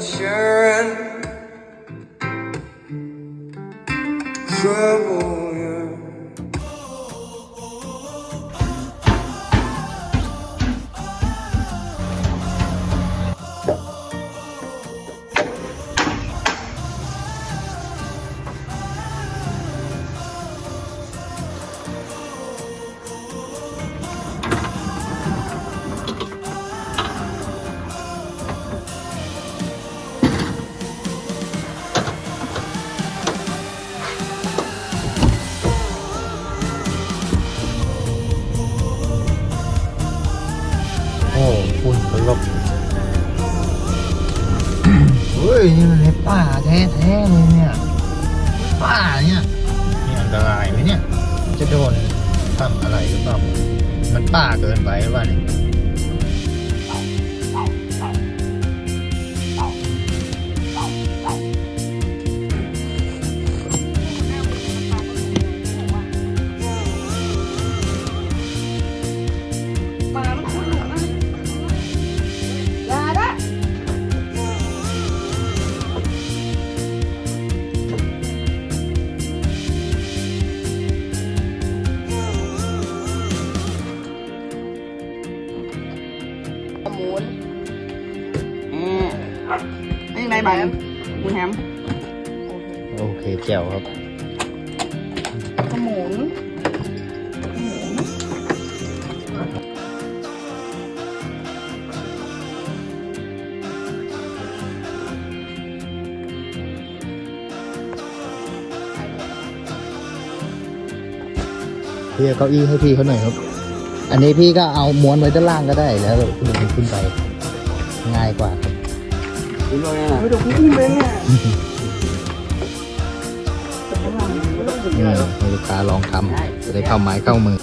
Sharing. Trouble, ฮ้ยนี่มันในป่าแท้ๆเลยเนี่ย ป่าเนี่ยนี่อันตรายไหมเนี่ย จะโดนทำอะไรหรือเปล่า มันป่าเกินไปหรือเปล่าเนี่ย นี่ไงใบหมุนแฮมโอเคแจ๋วครับก็หมุนหมุนพี่เอาเก้าอี้ให้พี่เขาหน่อยครับ อันนี้พี่ก็เอาม้วนไว้ด้านล่างก็ได้แล้วขึ้นขึ้นไปง่ายกว่า ครับเดี๋ยวกูอุ้มเองเนี่ยอืมให้ลูกค้าลองทำจะได้เข้าไม้เข้ามือ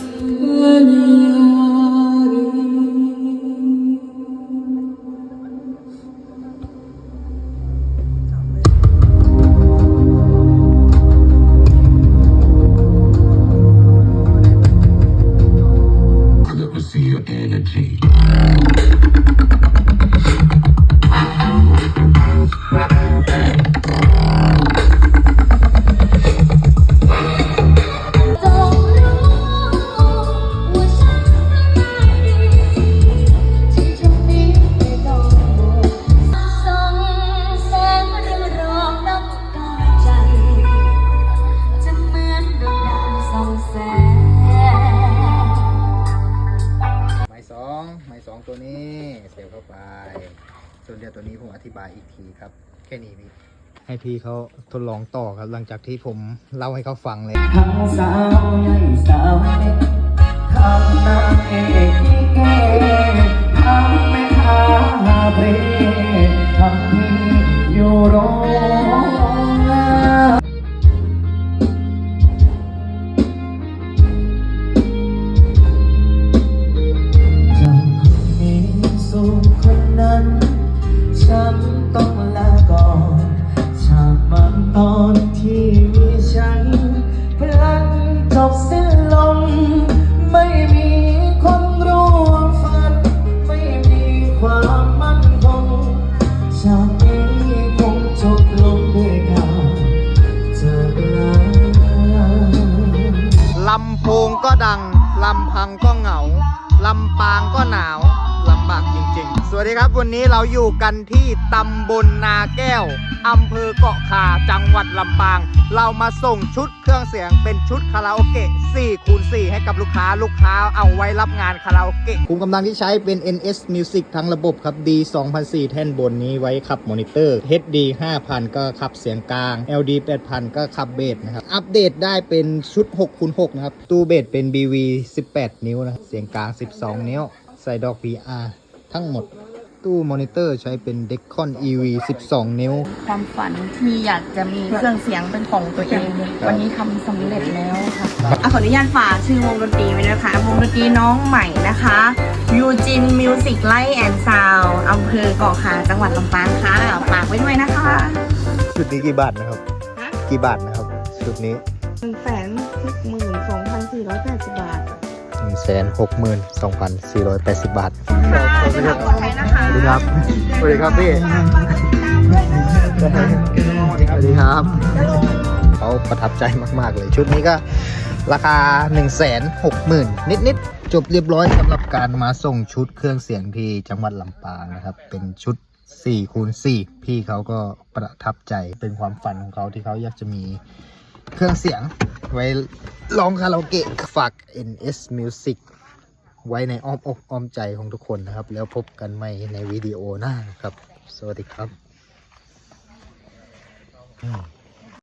ส่วนเดียวตัวนี้ผมอธิบายอีกทีครับ แค่นี้พี่ ให้พี่เขาทดลองต่อครับหลังจากที่ผมเล่าให้เขาฟังเลย ความมั่นคงฉากนี้คงจบลงด้วยการจากลาลำโพงก็ดัง ลำพังก็เหงา ลำปางก็หนาว ลำบากจริงๆ สวัสดีครับวันนี้เราอยู่กันที่ตำบลนาแก้วอำเภอเกาะคาจังหวัดลำปาง เรามาส่งชุดเครื่องเสียงเป็นชุดคาราโอเกะ4คูณ4ให้กับลูกค้าลูกค้าเอาไว้รับงานคาราโอเกะคุมกำลังที่ใช้เป็น NS Music ทั้งระบบครับ D 2004แท่นบนนี้ไว้ขับมอนิเตอร์ HD 5000 ก็ขับเสียงกลาง LD 8000 ก็ขับเบสนะครับ อัปเดตได้เป็นชุด6คูณ6นะครับ ตู้เบสเป็น BV 18 นิ้วนะเสียงกลาง 12 นิ้ว ใส่ดอก VR ทั้งหมด ตู้มอนิเตอร์ใช้เป็น Decon EV 12 นิ้ว ความฝันที่อยากจะมีเครื่องเสียงเป็นของตัวเอง วันนี้ทำสำเร็จแล้วค่ะอะขออนุญาตฝากชื่อวงดนตรีไว้นะคะ วงดนตรีน้องใหม่นะคะยูจินมิวสิกไลท์แอนด์ซาวอำเภอเกาะขาจังหวัดลำปางค่ะฝากไว้ด้วยนะคะชุดนี้กี่บาทนะครับฮะกี่บาทนะครับ ชุดนี้ หนึ่งแสนสิบหมื่นสองพันสี่ร้อยแปดสิบบาท 1 6 2 4 8 0บาทค่ะเดินทางปลอดภัยนะคะสวัสดีครับ สวัสดีครับพี่ฝากกดติดตามด้วยนะคะสวัสดีครับ เขาประทับใจมาก ๆ เลย ชุดนี้ก็ราคา 1 6 0 0 0 0 นิด ๆ จบเรียบร้อยสำหรับการมาส่งชุดเครื่องเสียงที่จังหวัดลำปางนะครับ เป็นชุด4คูณ4พี่เขาก็ประทับใจเป็นความฝันของเขาที่เขาอยากจะมี เครื่องเสียงไว้ร้องคาราโอเกะฝาก NS Music ไว้ในอ้อมอกอ้อมใจของทุกคนนะครับ แล้วพบกันใหม่ในวิดีโอหน้านะครับ สวัสดีครับ